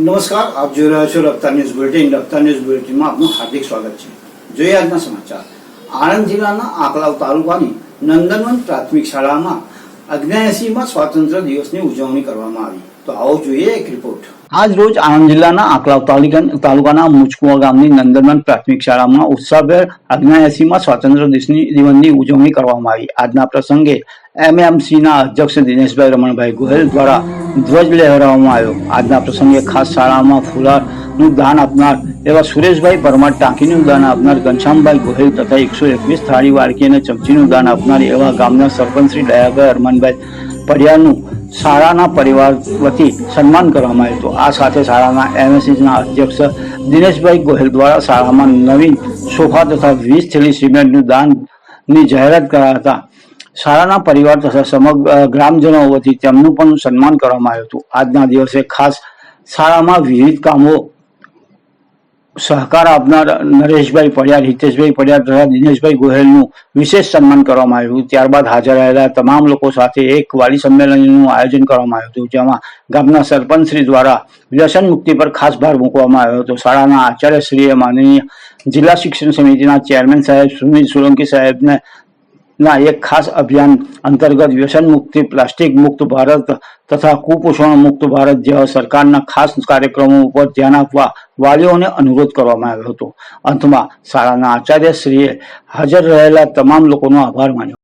નમસ્કાર, આપ જોઈ રહ્યા છો Raftaar news bulletin. Raftaar news બુલેટિનમાં આપનું હાર્દિક સ્વાગત છે. જોઈએ આજના સમાચાર. આણંદ જિલ્લાના આકલાવ તાલુકાની નંદનવન પ્રાથમિક શાળામાં અગ્નેસીમાં સ્વાતંત્ર્ય દિવસની ઉજવણી કરવામાં આવી. તો આવો જોઈએ એક રિપોર્ટ આજ રોજ આણંદ જિલ્લાના આકલાવ તાલુકાના મુચકુવા ગામની નંદનવન પ્રાથમિક શાળામાં ઉત્સાહભેર અગ્નેસીમાં સ્વાતંત્ર્ય દિવસની દિવસની ઉજવણી કરવામાં આવી. આજના પ્રસંગે એમએમસીના અધ્યક્ષ દિનેશભાઈ રમણભાઈ ગોહેલ દ્વારા ધ્વજ લહેરાવવામાં આવ્યો. આજના પ્રસંગે ખાસ શાળામાં ફુલારનું દાન આપનાર એવા સુરેશભાઈ પરમાર ટાંકીનું દાન આપનાર ઘનશ્યામભાઈ ગોહેલ તથા એકસો એકવીસ થાળી વાડકી અને ચમચીનું દાન આપનાર એવા ગામના સરપંચ શ્રી દયાભાઈ હરમાનભાઈ પડિયાનું શાળાના પરિવાર વતી સન્માન કરવામાં આવ્યું હતું. આ સાથે શાળાના એમએસસીના અધ્યક્ષ દિનેશભાઈ ગોહેલ દ્વારા શાળામાં નવીન સોફા તથા વીસ થેલી સિમેન્ટનું દાનની જાહેરાત કર્યા હતા. શાળાના પરિવાર તથા સમગ્ર ગ્રામજનો વતી તેમનું પણ સન્માન કરવામાં આવ્યું હતું. આજના દિવસે ખાસ શાળામાં વિવિધ કામો સહકાર આપનાર નરેશભાઈ પડિયાર હિતેશભાઈ પડિયાર તથા દિનેશભાઈ ગોહેલનું વિશેષ સન્માન કરવામાં આવ્યું ત્યારબાદ હાજર રહેલા તમામ લોકો સાથે એક વાલી સંમેલનનું આયોજન કરવામાં આવ્યું હતું, જેમાં ગામના સરપંચ શ્રી દ્વારા વ્યસન મુક્તિ પર ખાસ ભાર મૂકવામાં આવ્યો હતો. શાળાના આચાર્ય શ્રીએ માનનીય જિલ્લા શિક્ષણ સમિતિના ચેરમેન સાહેબ સુનિલ સોલંકી સાહેબને ના, એક ખાસ અભિયાન અંતર્ગત વ્યસન મુક્તિ પ્લાસ્ટિક મુક્ત ભારત તથા કુપોષણ મુક્ત ભારત જેવા સરકારના ખાસ કાર્યક્રમો ઉપર ધ્યાન આપવા વાલીઓને અનુરોધ કરવામાં આવ્યો હતો. અંતમાં શાળાના આચાર્ય શ્રીએ હાજર રહેલા તમામ લોકોનો આભાર માન્યો.